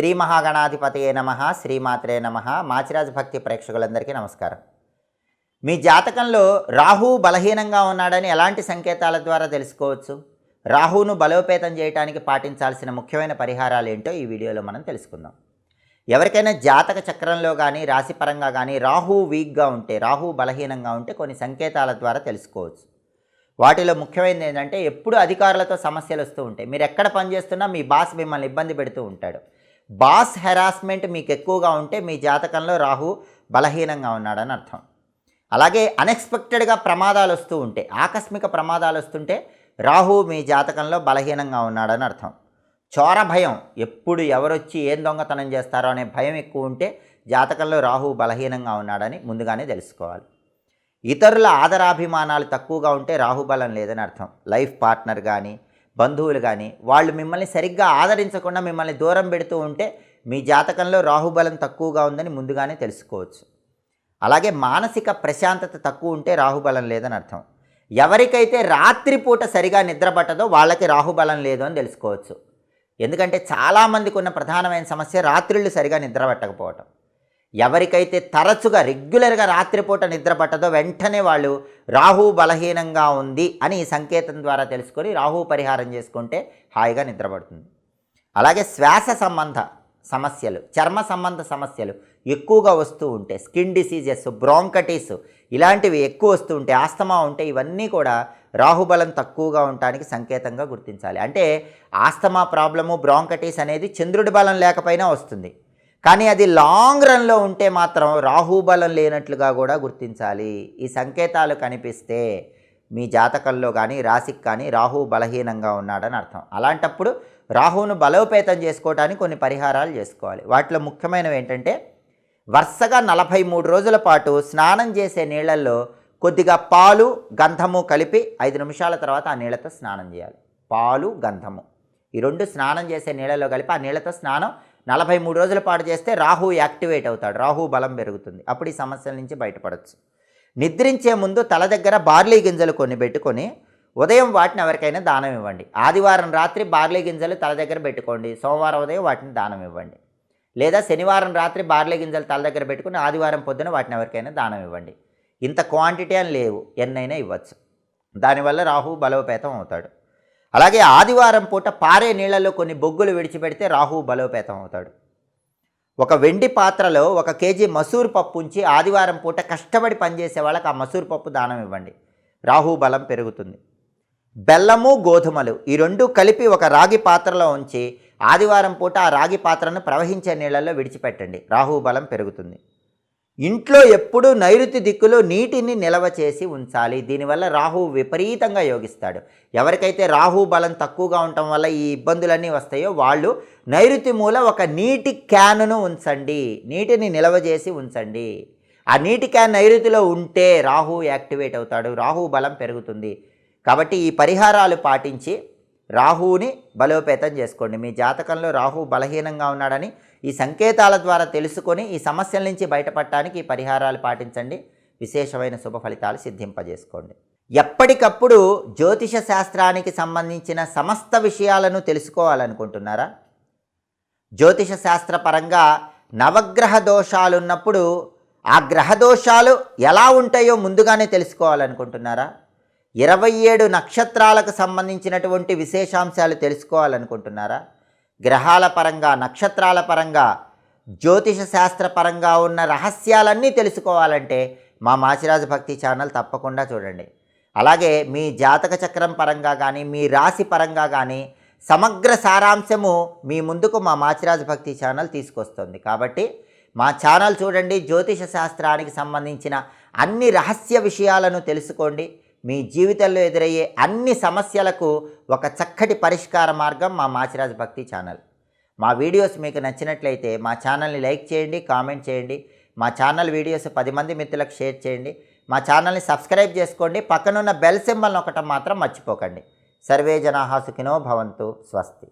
శ్రీ మహాగణాధిపతయే నమ శ్రీమాత్రే నమ. మాచిరాజు భక్తి ప్రేక్షకులందరికీ నమస్కారం. మీ జాతకంలో రాహు బలహీనంగా ఉన్నాడని ఎలాంటి సంకేతాల ద్వారా తెలుసుకోవచ్చు? రాహును బలోపేతం చేయడానికి పాటించాల్సిన ముఖ్యమైన పరిహారాలు ఏంటో ఈ వీడియోలో మనం తెలుసుకుందాం. ఎవరికైనా జాతక చక్రంలో కానీ రాశిపరంగా కానీ రాహు వీక్గా ఉంటే రాహు బలహీనంగా ఉంటే కొన్ని సంకేతాల ద్వారా తెలుసుకోవచ్చు. వాటిలో ముఖ్యమైనది ఏంటంటే ఎప్పుడు అధికారులతో సమస్యలు వస్తూ ఉంటాయి. మీరు ఎక్కడ పనిచేస్తున్నా మీ బాస్ మిమ్మల్ని ఇబ్బంది పెడుతూ ఉంటాడు. బాస్ హెరాస్మెంట్ మీకు ఎక్కువగా ఉంటే మీ జాతకంలో రాహు బలహీనంగా ఉన్నాడని అర్థం. అలాగే అన్ఎక్స్పెక్టెడ్గా ప్రమాదాలు వస్తూ ఉంటే ఆకస్మిక ప్రమాదాలు వస్తుంటే రాహు మీ జాతకంలో బలహీనంగా ఉన్నాడని అర్థం. చోర భయం ఎప్పుడు ఎవరొచ్చి ఏం దొంగతనం చేస్తారో అనే భయం ఎక్కువ ఉంటే జాతకంలో రాహు బలహీనంగా ఉన్నాడని ముందుగానే తెలుసుకోవాలి. ఇతరుల ఆదరాభిమానాలు తక్కువగా ఉంటే రాహుబలం లేదని అర్థం. లైఫ్ పార్ట్నర్ కానీ బంధువులు కానీ వాళ్ళు మిమ్మల్ని సరిగ్గా ఆదరించకుండా మిమ్మల్ని దూరం పెడుతూ ఉంటే మీ జాతకంలో రాహుబలం తక్కువగా ఉందని ముందుగానే తెలుసుకోవచ్చు. అలాగే మానసిక ప్రశాంతత తక్కువ ఉంటే రాహుబలం లేదని అర్థం. ఎవరికైతే రాత్రిపూట సరిగా నిద్ర పట్టదో వాళ్ళకి రాహుబలం లేదు అని తెలుసుకోవచ్చు. ఎందుకంటే చాలామందికి ఉన్న ప్రధానమైన సమస్య రాత్రిళ్ళు సరిగా నిద్ర పట్టకపోవటం ఎవరికైతే తరచుగా రెగ్యులర్గా రాత్రిపూట నిద్ర పట్టదో వెంటనే వాళ్ళు రాహు బలహీనంగా ఉంది అని సంకేతం ద్వారా తెలుసుకొని రాహు పరిహారం చేసుకుంటే హాయిగా నిద్రపడుతుంది. అలాగే శ్వాస సంబంధ సమస్యలు చర్మ సంబంధ సమస్యలు ఎక్కువగా వస్తూ ఉంటే స్కిన్ డిసీజెస్ బ్రాంకటీస్ ఇలాంటివి ఎక్కువ వస్తూ ఉంటే ఆస్తమా ఉంటే ఇవన్నీ కూడా రాహుబలం తక్కువగా ఉండటానికి సంకేతంగా గుర్తించాలి. అంటే ఆస్తమా ప్రాబ్లము బ్రాంకటీస్ అనేది చంద్రుడి బలం లేకపోయినా వస్తుంది. కానీ అది లాంగ్ రన్లో ఉంటే మాత్రం రాహుబలం లేనట్లుగా కూడా గుర్తించాలి. ఈ సంకేతాలు కనిపిస్తే మీ జాతకంలో కానీ రాశికి కానీ రాహు బలహీనంగా ఉన్నాడని అర్థం. అలాంటప్పుడు రాహువును బలోపేతం చేసుకోవడానికి కొన్ని పరిహారాలు చేసుకోవాలి. వాటిలో ముఖ్యమైనవి ఏంటంటే వరుసగా నలభై మూడు రోజుల పాటు స్నానం చేసే నీళ్ళల్లో కొద్దిగా పాలు గంధము కలిపి ఐదు నిమిషాల తర్వాత ఆ నీళ్ళతో స్నానం చేయాలి. పాలు గంధము. ఈ రెండు స్నానం చేసే నీళ్ళలో కలిపి ఆ నీళ్ళతో స్నానం నలభై మూడు రోజుల పాటు చేస్తే రాహు యాక్టివేట్ అవుతాడు. రాహు బలం పెరుగుతుంది. అప్పుడు ఈ సమస్యల నుంచి బయటపడవచ్చు నిద్రించే ముందు తల దగ్గర బార్లీ గింజలు కొన్ని పెట్టుకొని ఉదయం వాటిని ఎవరికైనా దానం ఇవ్వండి. ఆదివారం రాత్రి బార్లీ గింజలు తల దగ్గర పెట్టుకోండి. సోమవారం ఉదయం వాటిని దానం ఇవ్వండి. లేదా శనివారం రాత్రి బార్లీ గింజలు తల దగ్గర పెట్టుకుని ఆదివారం పొద్దున వాటిని ఎవరికైనా దానం ఇవ్వండి. ఇంత క్వాంటిటీ అని లేవు. ఎన్నైనా ఇవ్వచ్చు. దానివల్ల రాహు బలోపేతం అవుతాడు. అలాగే ఆదివారం పూట పారే నీళ్ళలో కొన్ని బొగ్గులు విడిచిపెడితే రాహువు బలోపేతం అవుతాడు. ఒక వెండి పాత్రలో ఒక కేజీ మసూర్ పప్పు ఉంచి ఆదివారం పూట కష్టపడి పనిచేసే వాళ్ళకి ఆ మసూర్ పప్పు దానం ఇవ్వండి. రాహు బలం పెరుగుతుంది. బెల్లము గోధుమలు ఈ రెండు కలిపి ఒక రాగి పాత్రలో ఉంచి ఆదివారం పూట ఆ రాగి పాత్రను ప్రవహించే నీళ్ళల్లో విడిచిపెట్టండి. రాహు బలం పెరుగుతుంది. ఇంట్లో ఎప్పుడూ నైరుతి దిక్కులో నీటిని నిల్వ చేసి ఉంచాలి. దీనివల్ల రాహు విపరీతంగా యోగిస్తాడు. ఎవరికైతే రాహు బలం తక్కువగా ఉండటం వల్ల ఈ ఇబ్బందులన్నీ వస్తాయో వాళ్ళు నైరుతి మూల ఒక నీటి క్యానును ఉంచండి. నీటిని నిల్వ చేసి ఉంచండి. ఆ నీటి క్యాన్ నైరుతిలో ఉంటే రాహు యాక్టివేట్ అవుతాడు. రాహు బలం పెరుగుతుంది. కాబట్టి ఈ పరిహారాలు పాటించి రాహువుని బలోపేతం చేసుకోండి. మీ జాతకంలో రాహు బలహీనంగా ఉన్నాడని ఈ సంకేతాల ద్వారా తెలుసుకొని ఈ సమస్యల నుంచి బయటపడటానికి ఈ పరిహారాలు పాటించండి. విశేషమైన శుభ ఫలితాలు సిద్ధింపజేసుకోండి. ఎప్పటికప్పుడు జ్యోతిష శాస్త్రానికి సంబంధించిన సమస్త విషయాలను తెలుసుకోవాలనుకుంటున్నారా? జ్యోతిష శాస్త్ర పరంగా నవగ్రహ దోషాలున్నప్పుడు ఆ గ్రహ దోషాలు ఎలా ఉంటాయో ముందుగానే తెలుసుకోవాలనుకుంటున్నారా? ఇరవై ఏడు నక్షత్రాలకు సంబంధించినటువంటి విశేషాంశాలు తెలుసుకోవాలనుకుంటున్నారా? గ్రహాల పరంగా నక్షత్రాల పరంగా జ్యోతిష శాస్త్ర పరంగా ఉన్న రహస్యాలన్నీ తెలుసుకోవాలంటే మా మాచిరాజు భక్తి ఛానల్ తప్పకుండా చూడండి. అలాగే మీ జాతక చక్రం పరంగా కానీ మీ రాశి పరంగా కానీ సమగ్ర సారాంశము మీ ముందుకు మా మాచిరాజు భక్తి ఛానల్ తీసుకొస్తుంది. కాబట్టి మా ఛానల్ చూడండి జ్యోతిష శాస్త్రానికి సంబంధించిన అన్ని రహస్య విషయాలను తెలుసుకోండి. మీ జీవితంలో ఎదురయ్యే అన్ని సమస్యలకు ఒక చక్కటి పరిష్కార మార్గం మా మాచిరాజ్ భక్తి ఛానల్. మా వీడియోస్ మీకు నచ్చినట్లయితే మా ఛానల్ని లైక్ చేయండి కామెంట్ చేయండి. మా ఛానల్ వీడియోస్ పది మంది మిత్రులకు షేర్ చేయండి. మా ఛానల్ని సబ్స్క్రైబ్ చేసుకోండి. పక్కనున్న బెల్ సింబల్ ఒకటం మాత్రం మర్చిపోకండి. సర్వే జనాహా సుఖినో భవంతు స్వస్తి.